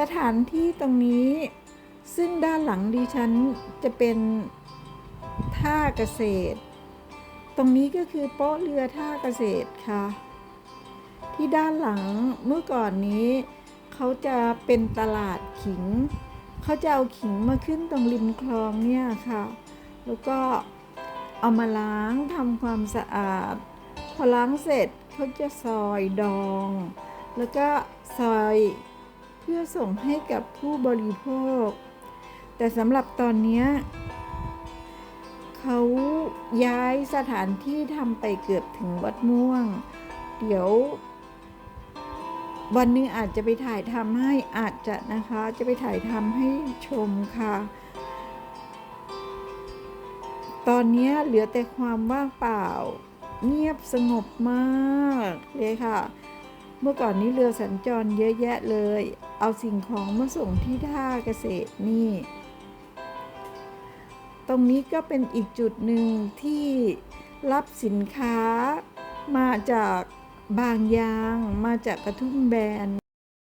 สถานที่ตรงนี้ ซึ่งด้านหลังดิฉันจะเป็นท่าเกษตร ตรงนี้ก็คือโป๊ะเรือท่าเกษตรค่ะ ที่ด้านหลังเมื่อก่อนนี้ เขาจะเป็นตลาดขิง เขาจะเอาขิงมาขึ้นตรงริมคลองเนี่ยค่ะ แล้วก็เอามาล้างทำความสะอาด พอล้างเสร็จเขาจะซอยดอง แล้วก็ซอย พื่อส่งให้กับผู้บริโภค แต่สำหรับตอนนี้เขาย้ายสถานที่ทำไปเกือบถึงวัดม่วง เดี๋ยว วันนึงอาจจะไปถ่ายทำให้อาจจะนะคะ จะไปถ่ายทำให้ชมค่ะ ตอนนี้เหลือแต่ความว่างเปล่า เงียบสงบมากเลยค่ะ เมื่อก่อนนี้เรือสัญจรเยอะแยะเลย เอาสิ่งของมาส่งที่ท่าเกษตรนี่ ตรงนี้ก็เป็นอีกจุดหนึ่งที่รับสินค้ามาจากบางยาง มาจากกระทุ่มแบน